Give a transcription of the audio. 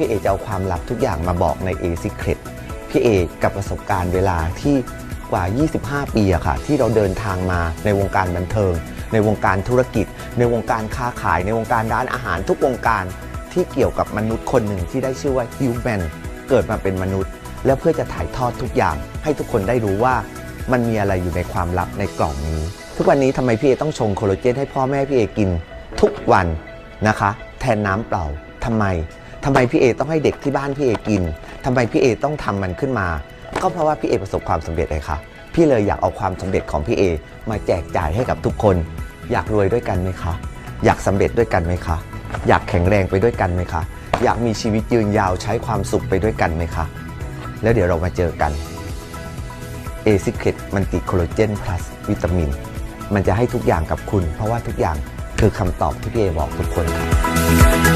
พี่เอจะเอาความลับทุกอย่างมาบอกใน A Secret พี่เอกับประสบการณ์เวลาที่กว่า 25 ปีอะค่ะ ที่เราเดินทางมาในวงการบันเทิง ในวงการธุรกิจ ในวงการค้าขาย ในวงการร้านอาหารทุกวงการที่เกี่ยวกับมนุษย์คนหนึ่งที่ได้ชื่อว่า Human เกิดมาเป็นมนุษย์ แล้วเพื่อจะถ่ายทอดทุกอย่าง ให้ทุกคนได้รู้ว่ามันมีอะไรอยู่ในความลับในกล่องนี้ ทุกวันนี้ทำไมพี่เอต้องชงโคลลาเจนให้พ่อแม่พี่เอกิน ทุกวันนะคะ แทนน้ำเปล่าทำไม ทำไมพี่เอต้องให้เด็กที่บ้านพี่เอกินทำไมพี่เอต้องทำมันขึ้นมา ก็เพราะว่าพี่เอประสบความสำเร็จเลยค่ะ พี่เลยอยากเอาความสำเร็จของพี่เอมาแจกจ่ายให้กับทุกคน อยากรวยด้วยกันไหมคะ อยากสำเร็จด้วยกันไหมคะ อยากแข็งแรงไปด้วยกันไหมคะ อยากมีชีวิตยืนยาวใช้ความสุขไปด้วยกันไหมคะ แล้วเดี๋ยวเรามาเจอกัน A Secret มันติโคโลเจน plus วิตามิน มันจะให้ทุกอย่างกับคุณ เพราะว่าทุกอย่างคือคำตอบที่พี่เอบอกทุกคนครับ